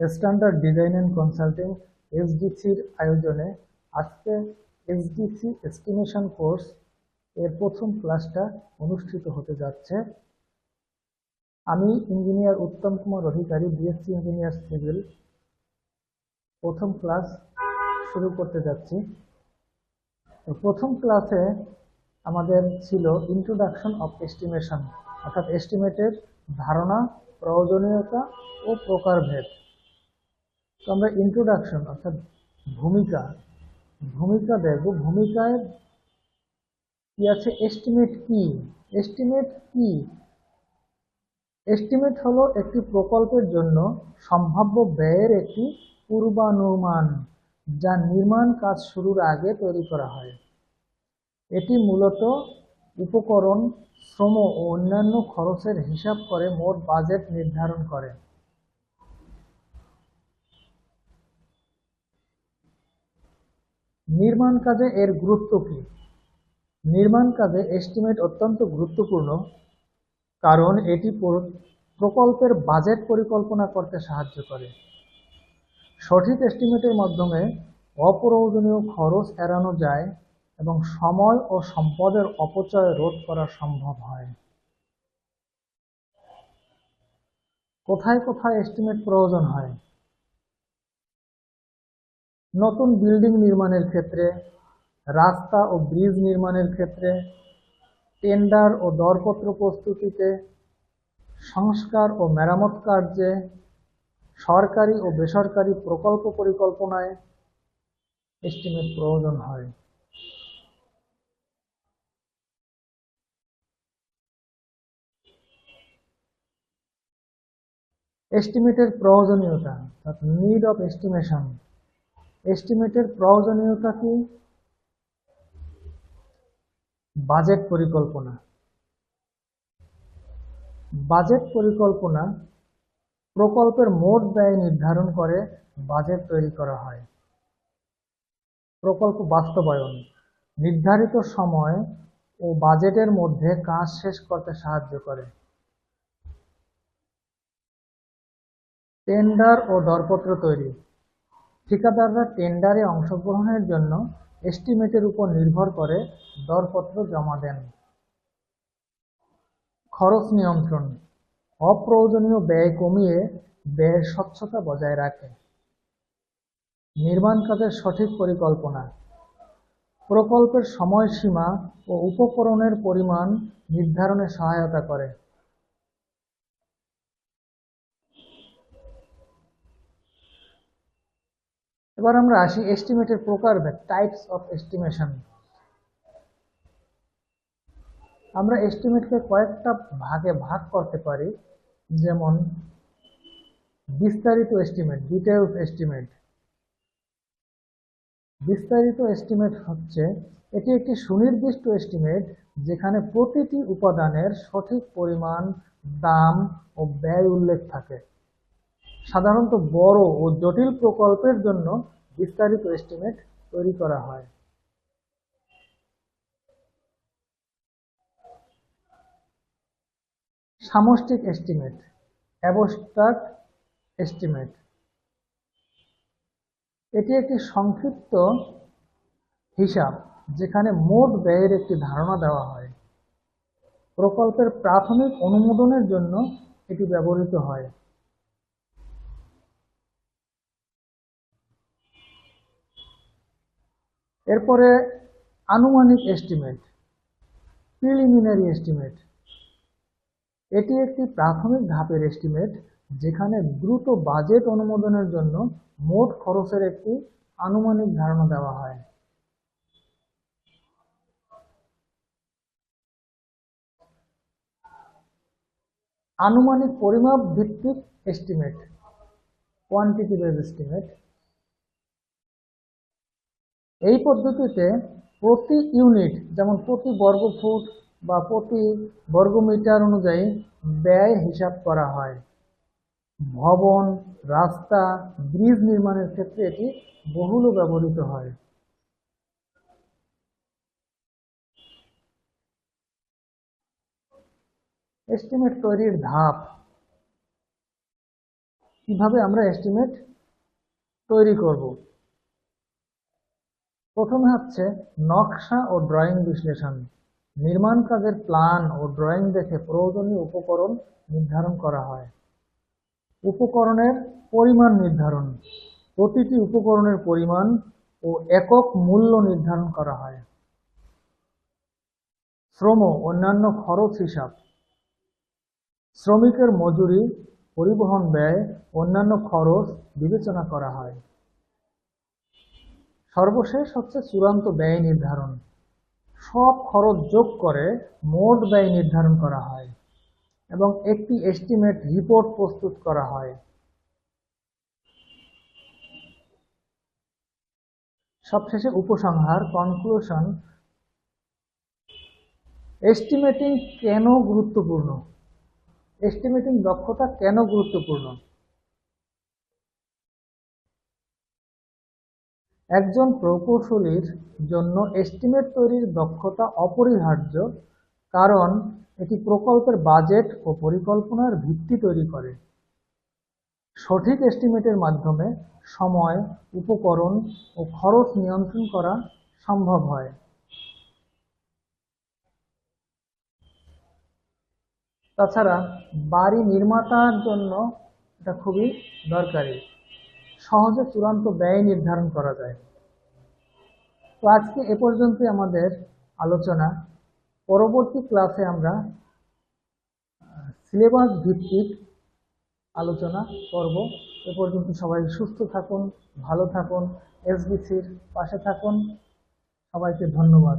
Standard design and consulting এসডিসির আয়োজনে আজকে এসডিসি এস্টিমেশন কোর্স এর প্রথম ক্লাসটা অনুষ্ঠিত হতে যাচ্ছে। আমি engineer Uttam Kumar Adhikari BSc engineer civil প্রথম ক্লাস শুরু করতে যাচ্ছি। প্রথম ক্লাসে আমাদের ছিল ইন্ট্রোডাকশন অফ এস্টিমেশন অর্থাৎ এস্টিমেটের ধারণা, প্রয়োজনীয়তা ও প্রকারভেদ। তো আমরা ইন্ট্রোডাকশন অর্থাৎ ভূমিকা ভূমিকা দেখব। ভূমিকায় কি আছে? এস্টিমেট কি? এস্টিমেট কি? এস্টিমেট হলো একটি প্রকল্পের জন্য সম্ভাব্য ব্যয়ের একটি পূর্বানুমান যা নির্মাণ কাজ শুরুর আগে তৈরি করা হয়। এটি মূলত উপকরণ, শ্রম ও অন্যান্য খরচের হিসাব করে মোট বাজেট নির্ধারণ করে। নির্মাণ কাজে এর গুরুত্ব কি? নির্মাণ কাজে এস্টিমেট অত্যন্ত গুরুত্বপূর্ণ, কারণ এটি প্রকল্পের বাজেট পরিকল্পনা করতে সাহায্য করে। সঠিক এস্টিমেটের মাধ্যমে অপ্রয়োজনীয় খরচ এড়ানো যায় এবং সময় ও সম্পদের অপচয় রোধ করা সম্ভব হয়। কোথায় কোথায় এস্টিমেট প্রয়োজন হয়? নতুন বিল্ডিং নির্মাণের ক্ষেত্রে, রাস্তা ও ব্রিজ নির্মাণের ক্ষেত্রে টেন্ডার ও দরপত্র প্রস্তুতিতে, সংস্কার ও মেরামত কার্যে, সরকারি ও বেসরকারি প্রকল্প পরিকল্পনায় এস্টিমেট প্রয়োজন হয়। এস্টিমেটের প্রয়োজনীয়তা, অর্থাৎ নিড অফ এস্টিমেশন এস্টিমেটের প্রয়োজনীয়তা কি? বাজেট পরিকল্পনা। বাজেট পরিকল্পনা প্রকল্পের মোট ব্যয় নির্ধারণ করে বাজেট তৈরি করা হয়। প্রকল্প বাস্তবায়ন, নির্ধারিত সময় ও বাজেটের মধ্যে কাজ শেষ করতে সাহায্য করে। টেন্ডার ও দরপত্র তৈরি। ঠিকাদাররা টেন্ডারে অংশগ্রহণের জন্য এস্টিমেটের উপর নির্ভর করে দরপত্র জমা দেন। খরচ নিয়ন্ত্রণ। অপ্রয়োজনীয় ব্যয় কমিয়ে ব্যয়ের স্বচ্ছতা বজায় রাখে। নির্মাণ কাজের সঠিক পরিকল্পনা। প্রকল্পের সময়সীমা ও উপকরণের পরিমাণ নির্ধারণে সহায়তা করে। এবার আমরা আসি এস্টিমেটের প্রকারভেদ টাইপস অফ এস্টিমেশন আমরা এস্টিমেটকে কয়েকটা ভাগে ভাগ করতে পারি, যেমন বিস্তারিত এস্টিমেট ডিটেলস এস্টিমেট বিস্তারিত এস্টিমেট হচ্ছে এটি একটি সুনির্দিষ্ট এস্টিমেট যেখানে প্রতিটি উপাদানের সঠিক পরিমাণ, দাম ও ব্যয় উল্লেখ থাকে। সাধারণত বড় ও জটিল প্রকল্পের জন্য বিস্তারিত এস্টিমেট তৈরি করা হয়। সামষ্টিক এস্টিমেট অ্যাবস্ট্রাক্ট এস্টিমেট এটি একটি সংক্ষিপ্ত হিসাব, যেখানে মোট ব্যয়ের একটি ধারণা দেওয়া হয়। প্রকল্পের প্রাথমিক অনুমোদনের জন্য এটি ব্যবহৃত হয়। এরপরে আনুমানিক এস্টিমেট প্রিলিমিনারি এস্টিমেট এটি একটি প্রাথমিক ধাপের এস্টিমেট যেখানে দ্রুত বাজেট অনুমোদনের জন্য মোট খরচের একটি আনুমানিক ধারণা দেওয়া হয়। আনুমানিক পরিমাপ ভিত্তিক এস্টিমেট কোয়ান্টিটি বেজ এস্টিমেট এই পদ্ধতিতে প্রতি ইউনিট যেমন প্রতি বর্গ ফুট বা প্রতি বর্গমিটার অনুযায়ী ব্যয় হিসাব করা হয়। ভবন, রাস্তা ব্রিজ নির্মাণের ক্ষেত্রে এটি বহুল ব্যবহৃত হয়। এস্টিমেট তৈরির ধাপ। কীভাবে আমরা এস্টিমেট তৈরি করব? প্রথমে হচ্ছে নকশা ও ড্রয়িং বিশ্লেষণ। নির্মাণ কাজের প্ল্যান ও ড্রয়িং দেখে প্রয়োজনীয় উপকরণ নির্ধারণ করা হয়। উপকরণের পরিমাণ নির্ধারণ। প্রতিটি উপকরণের পরিমাণ ও একক মূল্য নির্ধারণ করা হয়। শ্রম অন্যান্য খরচ হিসাব। শ্রমিকের মজুরি, পরিবহন ব্যয়, অন্যান্য খরচ বিবেচনা করা হয়। সর্বশেষ হচ্ছে চূড়ান্ত ব্যয় নির্ধারণ। সব খরচ যোগ করে মোট ব্যয় নির্ধারণ করা হয় এবং একটি এস্টিমেট রিপোর্ট প্রস্তুত করা হয়। সবশেষে উপসংহার কনক্লুশন এস্টিমেটিং কেন গুরুত্বপূর্ণ? এস্টিমেটিং দক্ষতা কেন গুরুত্বপূর্ণ? একজন প্রকৌশলীর জন্য এস্টিমেট তৈরির দক্ষতা অপরিহার্য, কারণ এটি প্রকল্পের বাজেট ও পরিকল্পনার ভিত্তি তৈরি করে। সঠিক এস্টিমেটের মাধ্যমে সময়, উপকরণ ও খরচ নিয়ন্ত্রণ করা সম্ভব হয়। তাছাড়া বাড়ি নির্মাতার জন্য এটা খুবই দরকারি। সহজে চূড়ান্ত ব্যয় নির্ধারণ করা যায়। তো আজকে এ পর্যন্তই আমাদের আলোচনা। পরবর্তী ক্লাসে আমরা সিলেবাস ভিত্তিক আলোচনা করব। এ পর্যন্ত সবাই সুস্থ থাকুন, ভালো থাকুন এসবিসির পাশে থাকুন। সবাইকে ধন্যবাদ।